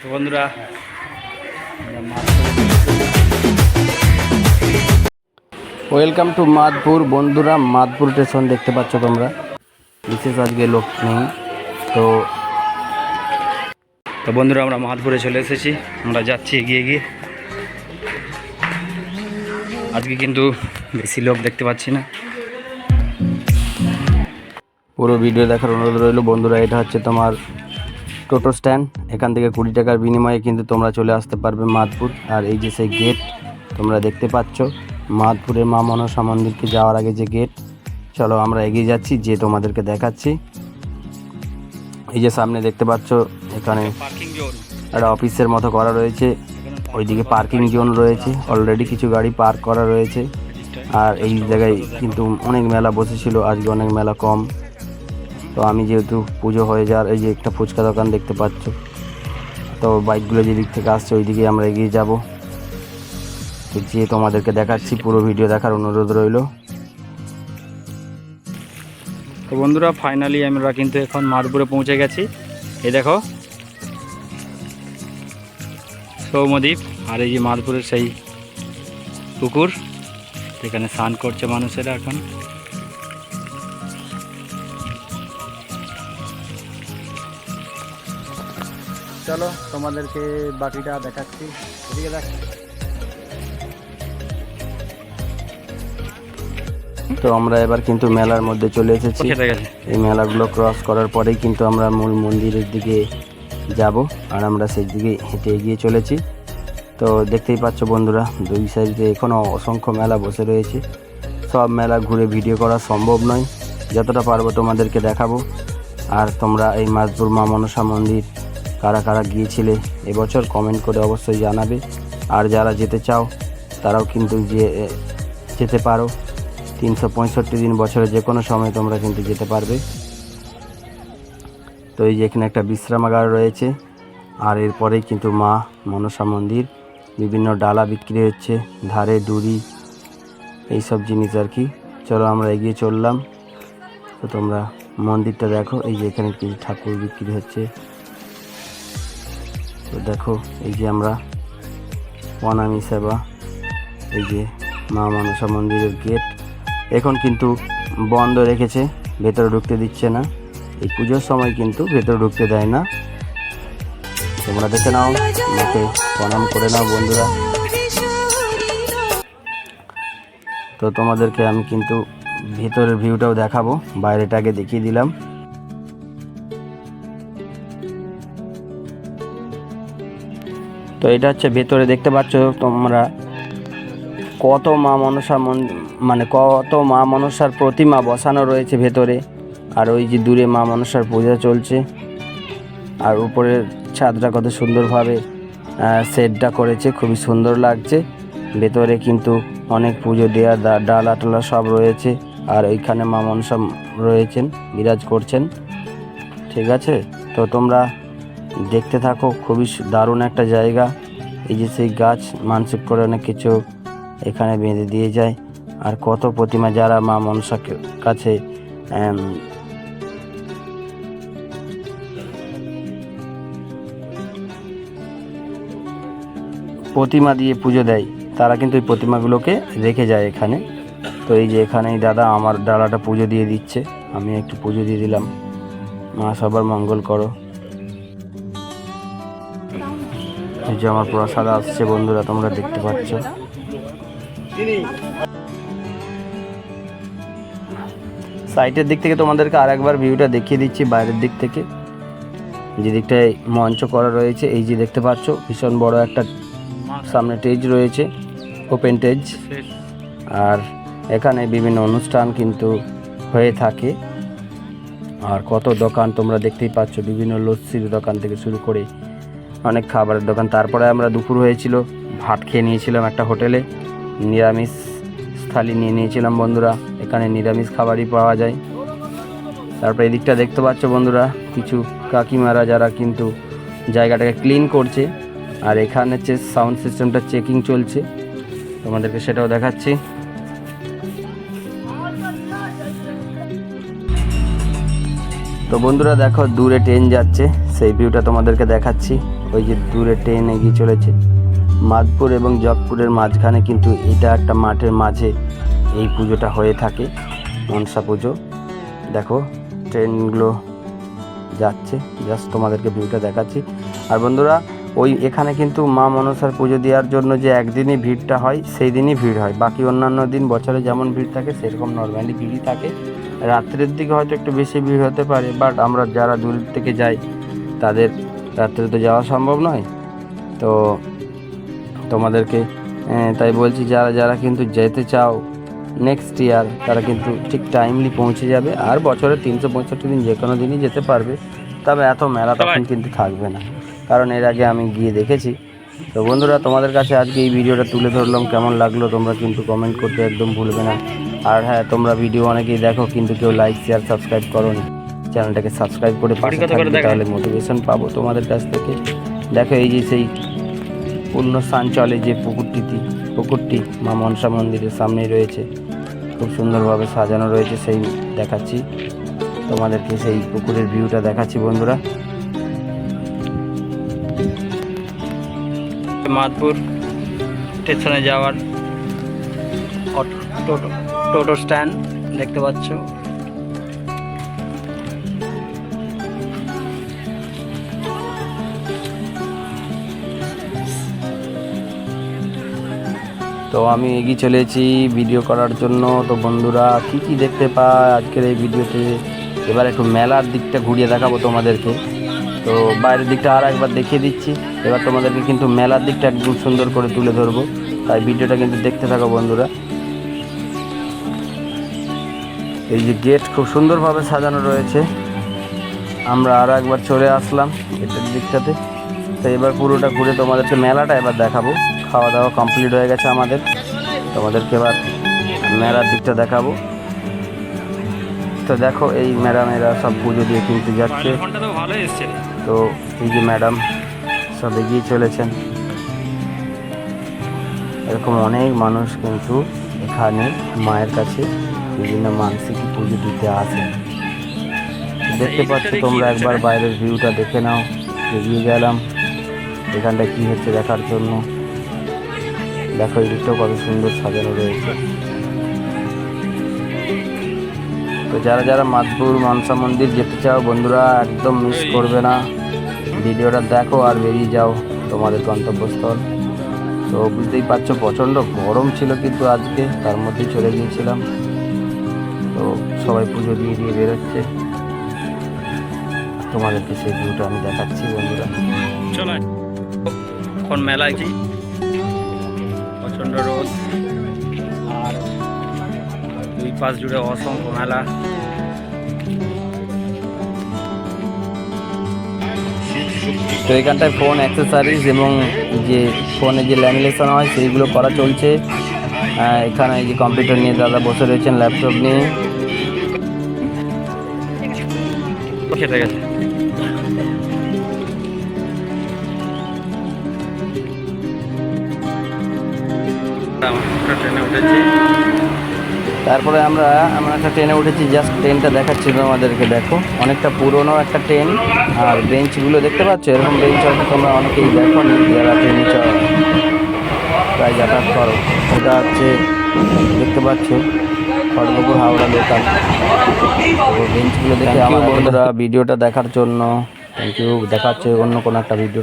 তো বন্ধুরা welcome to Madpur বন্ধুরা মাদপুর স্টেশন দেখতে পাচ্ছ তোমরা। বিশেষ আজকে লোক নেই তো তো বন্ধুরা আমরা মাদপুরে চলে এসেছি। আমরা যাচ্ছি এগিয়ে গিয়ে আজকে কিন্তু বেশি লোক দেখতে পাচ্ছি না। পুরো ভিডিও দেখার অনুরোধ রইল বন্ধুরা এটা হচ্ছে তোমার টোটো স্ট্যান্ড। এখান থেকে কুড়ি টাকার বিনিময়ে কিন্তু তোমরা চলে আসতে পারবে মাদপুর আর এই যে সেই গেট তোমরা দেখতে পাচ্ছ মাদপুরের মা মনসা মন্দিরকে যাওয়ার আগে যে গেট চলো আমরা এগিয়ে যাচ্ছি, যে তোমাদেরকে দেখাচ্ছি। এই যে সামনে দেখতে পাচ্ছ, এখানে একটা অফিসের মতো করা রয়েছে। ওইদিকে পার্কিং জোন রয়েছে অলরেডি কিছু গাড়ি পার্ক করা রয়েছে। আর এই জায়গায় কিন্তু অনেক মেলা বসেছিল, আজকে অনেক মেলা কম। তো আমি যেহেতু পুজো হয়ে যাওয়ার এই যে একটা ফুচকা দোকান দেখতে পাচ্ছ, তো বাইকগুলো যেদিক থেকে আসছে ওই দিকে আমরা এগিয়ে যাব। তো যে তোমাদেরকে দেখাচ্ছি, পুরো ভিডিও দেখার অনুরোধ রইল। তো বন্ধুরা ফাইনালি আমরা কিন্তু এখন মাদপুরে পৌঁছে গেছি। এই দেখো সৌমদ্বীপ আর এই যে মাদপুরের সেই পুকুর এখানে স্নান করছে মানুষেরা এখন। চলো তোমাদেরকে বাকিটা দেখাচ্ছি। এদিকে দেখ। তো আমরা এবার কিন্তু মেলার মধ্যে চলে এসেছি। এই মেলাগুলো ক্রস করার পরেই কিন্তু আমরা মূল মন্দিরের দিকে যাব আর আমরা সেই দিকে হেঁটে এগিয়ে চলেছি। তো দেখতেই পাচ্ছ বন্ধুরা দুই সাইডে এখনও অসংখ্য মেলা বসে রয়েছে। সব মেলা ঘুরে ভিডিও করা সম্ভব নয়। যতটা পারব তোমাদেরকে দেখাবো। আর তোমরা এই মাছপুর মা মনসা মন্দির কারা কারা গিয়েছিলে এবছর কমেন্ট করে অবশ্যই জানাবে। আর যারা যেতে চাও, তারাও কিন্তু যে যেতে পারো। তিনশো পঁয়ষট্টি দিন বছরে যে কোনো সময় তোমরা কিন্তু যেতে পারবে। তো এই যে এখানে একটা বিশ্রামাগার রয়েছে। আর এরপরেই কিন্তু মা মনসা মন্দির, বিভিন্ন ডালা বিক্রি হচ্ছে, ধারে ডুরি এইসব জিনিস আর কি। চলো আমরা এগিয়ে চললাম। তো তোমরা মন্দিরটা দেখো, এই যে এখানে কিছু ঠাকুর বিক্রি হচ্ছে। তো দেখো, এই যে আমরা প্রণামী সেবা, এই যে মা মনসা মন্দিরের গেট। এখন কিন্তু বন্ধ রেখেছে, ভেতরে ঢুকতে দিচ্ছে না। এই পুজোর সময় কিন্তু ভেতরে ঢুকতে দেয় না। তোমরা দেখে নাও মাকে প্রণাম করে নাও বন্ধুরা। তো তোমাদেরকে আমি কিন্তু ভেতরের ভিউটাও দেখাবো, বাইরেটাকে দেখিয়ে দিলাম। তো এটা হচ্ছে ভেতরে দেখতে পাচ্ছ তোমরা কত মা মনসা মন কত মা মনসার প্রতিমা বসানো রয়েছে ভেতরে। আর ওই যে দূরে মা মনসার পূজা চলছে। আর উপরের ছাদটা কত সুন্দরভাবে সেটটা করেছে, খুবই সুন্দর লাগছে। ভেতরে কিন্তু অনেক পুজো দেওয়ার দা- ডালা টালা সব রয়েছে। আর ওইখানে মা মনসা রয়েছেন, বিরাজ করছেন। ঠিক আছে? তো তোমরা দেখতে থাকো, খুবই দারুণ একটা জায়গা। এই যে সেই গাছ, মানসিক করে অনেক কিছু এখানে বেঁধে দিয়ে যায়। আর কত প্রতিমা যারা মা মনসা কাছে প্রতিমা দিয়ে পুজো দেয়, তারা কিন্তু এই প্রতিমাগুলোকে রেখে যায় এখানে। তো এই যে এখানে এই দাদা আমার ডালাটা পুজো দিয়ে দিচ্ছে। আমি একটু পুজো দিয়ে দিলাম। মা সবার মঙ্গল করো। যে আমার প্রসাদ আসছে বন্ধুরা, তোমরা দেখতে পাচ্ছ। সাইটের দিক থেকে তোমাদেরকে আর একবার ভিউটা দেখিয়ে দিচ্ছি, বাইরের দিক থেকে। যে দিকটায় মঞ্চ করা রয়েছে, এই যে দেখতে পাচ্ছ, ভীষণ বড় একটা সামনে টেজ রয়েছে ওপেন টেজ আর এখানে বিভিন্ন অনুষ্ঠান কিন্তু হয়ে থাকে। আর কত দোকান তোমরা দেখতেই পাচ্ছ, বিভিন্ন লস্যির দোকান থেকে শুরু করে অনেক খাবারের দোকান। তারপরে আমরা দুপুর হয়েছিল, ভাত খেয়ে নিয়েছিলাম একটা হোটেলে। নিরামিষ থালি নিয়ে নিয়েছিলাম বন্ধুরা। এখানে নিরামিষ খাবারই পাওয়া যায়। তারপরে এদিকটা দেখতে পাচ্ছ বন্ধুরা, কিছু কাকিমারা যারা কিন্তু জায়গাটাকে ক্লিন করছে। আর এখানে হচ্ছে সাউন্ড সিস্টেমটা চেকিং চলছে। তোমাদেরকে সেটাও দেখাচ্ছি। তো বন্ধুরা দেখো, দূরে ট্রেন যাচ্ছে, সেই ভিউটা তোমাদেরকে দেখাচ্ছি। ওই যে দূরে ট্রেন এগিয়ে চলেছে। মাদপুর এবং জগপুরের মাঝখানে কিন্তু এটা একটা মাঠের মাঝে এই পুজোটা হয়ে থাকে, মনসা পুজো। দেখো, ট্রেনগুলো যাচ্ছে। জাস্ট তোমাদেরকে ভিউটা দেখাচ্ছি। আর বন্ধুরা, ওই এখানে কিন্তু মা মনসার পুজো দেওয়ার জন্য যে একদিনই ভিড়টা হয় সেই দিনই ভিড় হয়। বাকি অন্যান্য দিন বছরে যেমন ভিড় থাকে, সেরকম নর্মালি ভিড়ই থাকে। রাত্রের দিকে হয়তো একটু বেশি ভিড় হতে পারে, বাট আমরা যারা দূর থেকে যাই, তাদের রাত্রে তো যাওয়া সম্ভব নয়। তো তোমাদেরকে তাই বলছি যারা যারা কিন্তু যেতে চাও নেক্সট ইয়ার তারা কিন্তু ঠিক টাইমলি পৌঁছে যাবে। আর বছরে তিনশো পঁয়ষট্টি দিন যে কোনো দিনই যেতে পারবে। তবে এত মেলা তখন কিন্তু থাকবে না। কারণ এর আগে আমি গিয়ে দেখেছি। তো বন্ধুরা তোমাদের কাছে আজকে এই ভিডিওটা তুলে ধরলাম। কেমন লাগল তোমরা কিন্তু কমেন্ট করতে একদম ভুলবে না। আর হ্যাঁ তোমরা ভিডিও অনেকেই দেখো কিন্তু কেউ লাইক শেয়ার সাবস্ক্রাইব করো না চ্যানেলটাকে সাবস্ক্রাইব করে পাশে থাকবে তাহলে মোটিভেশন পাবো তোমাদের কাছ থেকে। দেখো এই যে সেই পূর্ণ স্থান চলে যে পুকুরটিতে পুকুরটি মা মনসা মন্দিরের সামনেই রয়েছে খুব সুন্দরভাবে সাজানো রয়েছে সেই দেখাচ্ছি। তোমাদেরকে সেই পুকুরের ভিউটা দেখাচ্ছি বন্ধুরা। মাদপুর স্টেশনে যাওয়ার টোটো টোটো স্ট্যান্ড দেখতে পাচ্ছ। তো আমি এগিয়ে চলেছি ভিডিও করার জন্য। তো বন্ধুরা, কি কি দেখতে পায় আজকের এই ভিডিওতে এবার একটু মেলার দিকটা ঘুরিয়ে দেখাবো তোমাদেরকে। তো বাইরের দিকটা আর একবার দেখিয়ে দিচ্ছি। এবার তোমাদেরকে কিন্তু মেলার দিকটা একদম সুন্দর করে তুলে ধরবো। তাই ভিডিওটা কিন্তু দেখতে থাকো বন্ধুরা। এই যে গেট খুব সুন্দরভাবে সাজানো রয়েছে। আমরা আরও একবার চলে আসলাম এটার দিকটাতে। তো এবার পুরোটা ঘুরে তোমাদেরকে মেলাটা এবার দেখাবো। খাওয়া দাওয়া কমপ্লিট হয়ে গেছে আমাদের। তোমাদেরকে এবার মেলার দিকটা দেখাবো। তো দেখো, এই ম্যাডামেরা সব পুজো দিয়ে কিন্তু যাচ্ছে। তো এই যে ম্যাডাম সব এগিয়ে চলেছেন। এরকম অনেক মানুষ কিন্তু এখানে মায়ের কাছে বিভিন্ন মানসিক পুজো দিতে আসে। দেখতে পাচ্ছ তোমরা একবার বাইরের ভিউটা দেখে নাও। এগিয়ে গেলাম। এখানটা কী হচ্ছে দেখার জন্য। দেখো, এই দিকটাও কত সুন্দর সাজানো রয়েছে। তো যারা যারা মাধপুর মনসা মন্দির যেতে চাও, বন্ধুরা একদম মিস করবে না। ভিডিওটা দেখো আর বেরিয়ে যাও তোমাদের গন্তব্যস্থল। তো বুঝতেই পারছ, প্রচণ্ড গরম ছিল কিন্তু আজকে, তার মধ্যেই চলে গিয়েছিলাম। তো সবাই পুজো দিয়ে দিয়ে বেরোচ্ছে। তোমাদেরকে সেই ভিউটা আমি দেখাচ্ছি, বন্ধুরা। চলো এখন মেলায় প্রচণ্ড রোদ। আর দুই পাশ জুড়ে অসংখ্য মেলা। তো এখানটায় ফোন অ্যাক্সেসারিজ এবং যে ফোনে যে ল্যামিনেশন হয় সেইগুলো করা চলছে। এখানে এই যে কম্পিউটার নিয়ে দাদা বসে রয়েছেন ল্যাপটপ নিয়ে। খেতে গেছে। ট্রেনে উঠেছি। তারপরে আমরা আমরা একটা ট্রেনে উঠেছি জাস্ট ট্রেনটা দেখাচ্ছি তোমাদেরকে দেখো। অনেকটা পুরনো একটা ট্রেন আর বেঞ্চগুলো দেখতে পাচ্ছ? এরকম বেঞ্চ হয়তো তোমরা অনেকেই দেখো যারা ট্রেনে চড়ো প্রায় যাতায়াত করো। এটা হচ্ছে দেখতে পাচ্ছ খড়গপুর হাওড়া লোকাল। তো বেঞ্চগুলো দেখে আমার বন্ধুরা। ভিডিওটা দেখার জন্য থ্যাংক ইউ দেখাচ্ছে অন্য কোনো একটা ভিডিও